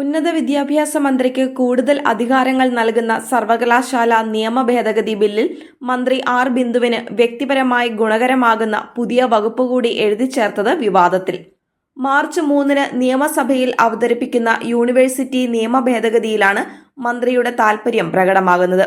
ഉന്നത വിദ്യാഭ്യാസ മന്ത്രിക്ക് കൂടുതൽ അധികാരങ്ങൾ നൽകുന്ന സർവകലാശാല നിയമ ഭേദഗതി ബില്ലിൽ മന്ത്രി ആർ ബിന്ദുവിന് വ്യക്തിപരമായി ഗുണകരമാകുന്ന പുതിയ വകുപ്പ് കൂടി എഴുതി ചേർത്തത് വിവാദത്തിൽ. മാർച്ച് മൂന്നിന് നിയമസഭയിൽ അവതരിപ്പിക്കുന്ന യൂണിവേഴ്സിറ്റി നിയമ ഭേദഗതിയിലാണ് മന്ത്രിയുടെ താൽപര്യം പ്രകടമാകുന്നത്.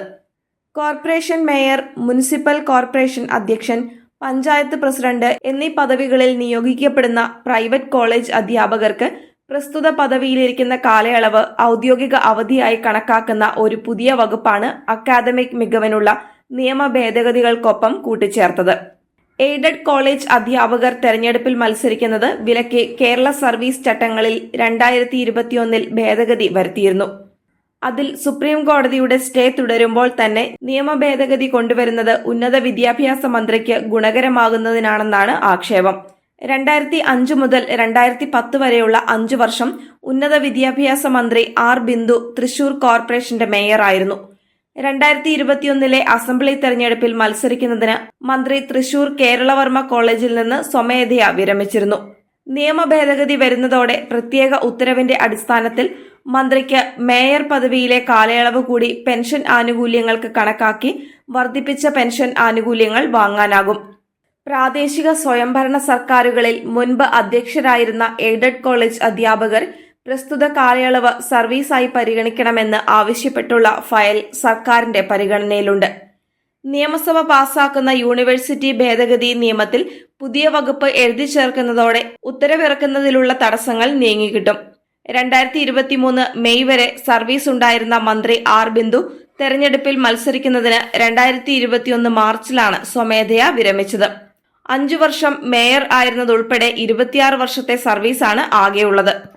കോർപ്പറേഷൻ മേയർ മുനിസിപ്പൽ കോർപ്പറേഷൻ അധ്യക്ഷൻ പഞ്ചായത്ത് പ്രസിഡന്റ് എന്നീ പദവികളിൽ നിയോഗിക്കപ്പെടുന്ന പ്രൈവറ്റ് കോളേജ് അധ്യാപകർക്ക് പ്രസ്തുത പദവിയിലിരിക്കുന്ന കാലയളവ് ഔദ്യോഗിക അവധിയായി കണക്കാക്കുന്ന ഒരു പുതിയ വകുപ്പാണ് അക്കാദമിക് മികവിനുള്ള നിയമ ഭേദഗതികൾക്കൊപ്പം കൂട്ടിച്ചേർത്തത്. എയ്ഡഡ് കോളേജ് അധ്യാപകർ തെരഞ്ഞെടുപ്പിൽ മത്സരിക്കുന്നത് വിലക്ക് കേരള സർവീസ് ചട്ടങ്ങളിൽ രണ്ടായിരത്തി ഇരുപത്തിയൊന്നിൽ ഭേദഗതി വരുത്തിയിരുന്നു. അതിൽ സുപ്രീം കോടതിയുടെ സ്റ്റേ തുടരുമ്പോൾ തന്നെ നിയമ ഭേദഗതി കൊണ്ടുവരുന്നത് ഉന്നത വിദ്യാഭ്യാസ മന്ത്രിക്ക് ഗുണകരമാകുന്നതിനാണെന്നാണ് ആക്ഷേപം. രണ്ടായിരത്തി അഞ്ച് മുതൽ രണ്ടായിരത്തി പത്ത് വരെയുള്ള അഞ്ചു വർഷം ഉന്നത വിദ്യാഭ്യാസ മന്ത്രി ആർ ബിന്ദു തൃശൂർ കോർപ്പറേഷന്റെ മേയറായിരുന്നു രണ്ടായിരത്തി ഇരുപത്തിയൊന്നിലെ അസംബ്ലി തെരഞ്ഞെടുപ്പിൽ മത്സരിക്കുന്നതിന് മന്ത്രി തൃശൂർ കേരളവർമ്മ കോളേജിൽ നിന്ന് സ്വമേധയാ വിരമിച്ചിരുന്നു. നിയമ ഭേദഗതി വരുന്നതോടെ പ്രത്യേക ഉത്തരവിന്റെ അടിസ്ഥാനത്തിൽ മന്ത്രിക്ക് മേയർ പദവിയിലെ കാലയളവ് കൂടി പെൻഷൻ ആനുകൂല്യങ്ങൾക്ക് കണക്കാക്കി വർദ്ധിപ്പിച്ച പെൻഷൻ ആനുകൂല്യങ്ങൾ വാങ്ങാനാകും. പ്രാദേശിക സ്വയംഭരണ സർക്കാരുകളിൽ മുൻപ് അധ്യക്ഷരായിരുന്ന എയ്ഡഡ് കോളേജ് അധ്യാപകർ പ്രസ്തുത കാലയളവ് സർവീസായി പരിഗണിക്കണമെന്ന് ആവശ്യപ്പെട്ടുള്ള ഫയൽ സർക്കാരിന്റെ പരിഗണനയിലുണ്ട്. നിയമസഭ പാസാക്കുന്ന യൂണിവേഴ്സിറ്റി ഭേദഗതി നിയമത്തിൽ പുതിയ വകുപ്പ് എഴുതി ചേർക്കുന്നതോടെ ഉത്തരവിറക്കുന്നതിലുള്ള തടസ്സങ്ങൾ നീങ്ങിക്കിട്ടും. രണ്ടായിരത്തി ഇരുപത്തിമൂന്ന് മെയ് വരെ സർവീസ് ഉണ്ടായിരുന്ന മന്ത്രി ആർ ബിന്ദു തെരഞ്ഞെടുപ്പിൽ മത്സരിക്കുന്നതിന് രണ്ടായിരത്തി ഇരുപത്തിയൊന്ന് മാർച്ചിലാണ് സ്വമേധയാ വിരമിച്ചത്. അഞ്ചു വർഷം മേയർ ആയിരുന്നതുൾപ്പെടെ ഇരുപത്തിയാറ് വർഷത്തെ സർവീസാണ് ആകെയുള്ളത്.